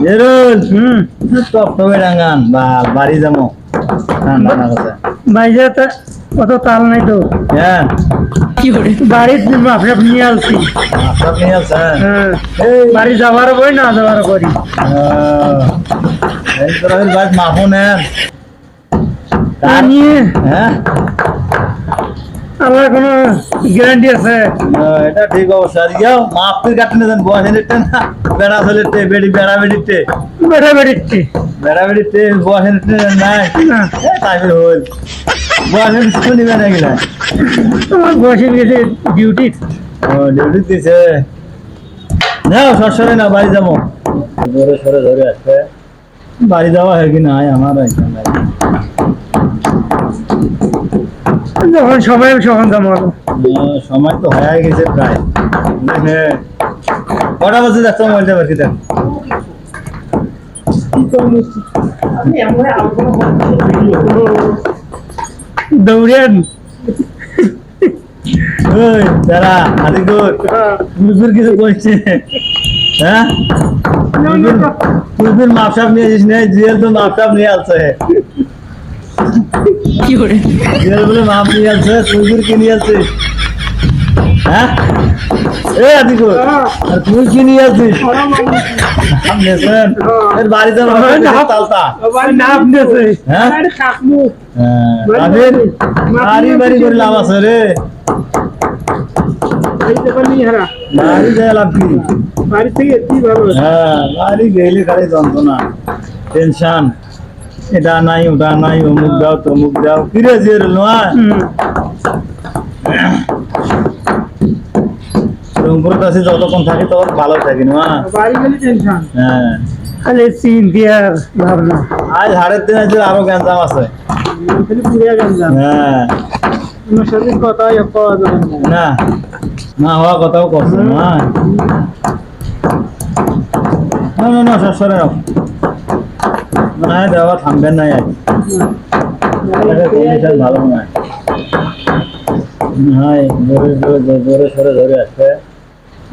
জেরুল হুম। Top টপে ডাঙ্গান বা বাড়ি যাব। ঠান্ডা না কথা বাইরে তো অত তাল নাই তো। হ্যাঁ। বাড়ির মাফরাপ নিয়ে আসছি। আপনার নিয়ে আছেন হ্যাঁ। বাড়ি যাওয়ার বই না যাওয়ার করি এই তো রহিল ভাই নেন। তা নিয়ে? হ্যাঁ। আমার কোনো গ্যারান্টি আছে? এটা ঠিক অবস্থা। আর মাফ তুই কাটনে দেন বয়সে নিতে না বেড়া চলিতে বেড়ি বেড়া বেড়িতে। বেড়া বেড়িচ্ছি বেড়া বেড়িতে বয়সে নিতে নাই। না। টাইমের হইল বয়সে নিতে নিবে না গেলা তোমার বসে গেছে ডিউটি ও ডিউটি দিছে। না সরসরে না বাড়ি যাব। জোরে সরে ধরে আসবে। বাড়ি যাওয়া হয় কি নাই আমার যখন সময় সখন জমাবো আহ, সময় তো হয়ে গেছে প্রায়। হ্যাঁ। কটা বাজে যাচ্ছ দেখ। দৌড়েন দাঁড়া আদিকুর তুলফির কিছু করছে হ্যাঁ? তুলফির মাপসাপ নিয়ে আসিস না জিএল তো মাপসাপ নিয়ে আসছে। জিএল বলে মাপ নিয়ে আসছে তুলফির কি নিয়ে আসছিস? হ্যাঁ? এ আদিকুর আর তুই কি নিয়ে আসছিস? নেছেন এর বাড়িতে তালতা। নাপ দিয়েছে হ্যাঁ? কাকমু। হ্যাঁ। বাড়ি বাড়ি করে লাভ আছে রে। এই দেখো নি হারা? বাড়ি যায় লাভ কি? বাড়ি থেকে কি ভালো? হ্যাঁ বাড়ি গেলে খালি যন্ত্রণা টেনশন। এটা নাই ওটা নাই অমুক দাও তমুক দাও। কিরে যে নয়? রংপুরের কাছে যতক্ষণ থাকি তখন ভালো থাকি না হ্যাঁ। খালি ভাবনা। আজ হাড়ের দিন আছে আরও গ্যাঞ্জাম আছে। হ্যাঁ। পাওয়া যাবে না। না না হওয়া কথাও করছে না না না না সর সরে রাখ না দেওয়া থামবেন না আর ভালো নয় হাই জোরে জোরে জোরে জোরে সরে ধরে আসছে।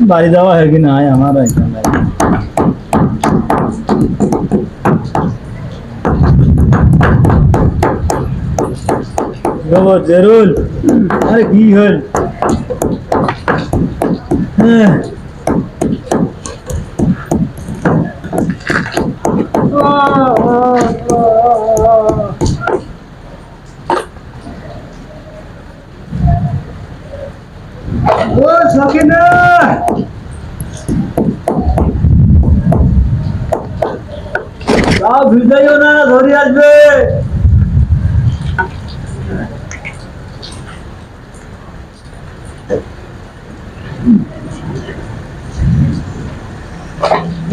বাড়ি যাওয়া হয় কি নাই আমার বাবা জেরুল। আরে কি হল? হ্যাঁ। ও না ধরে আসবে।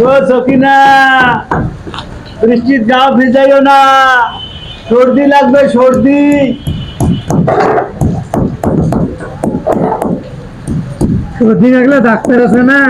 ও সকিনা বৃষ্টির যাও ভিজাইও না। সর্দি লাগবে সর্দি। সর্দি লাগলে ডাক্তার আছে না?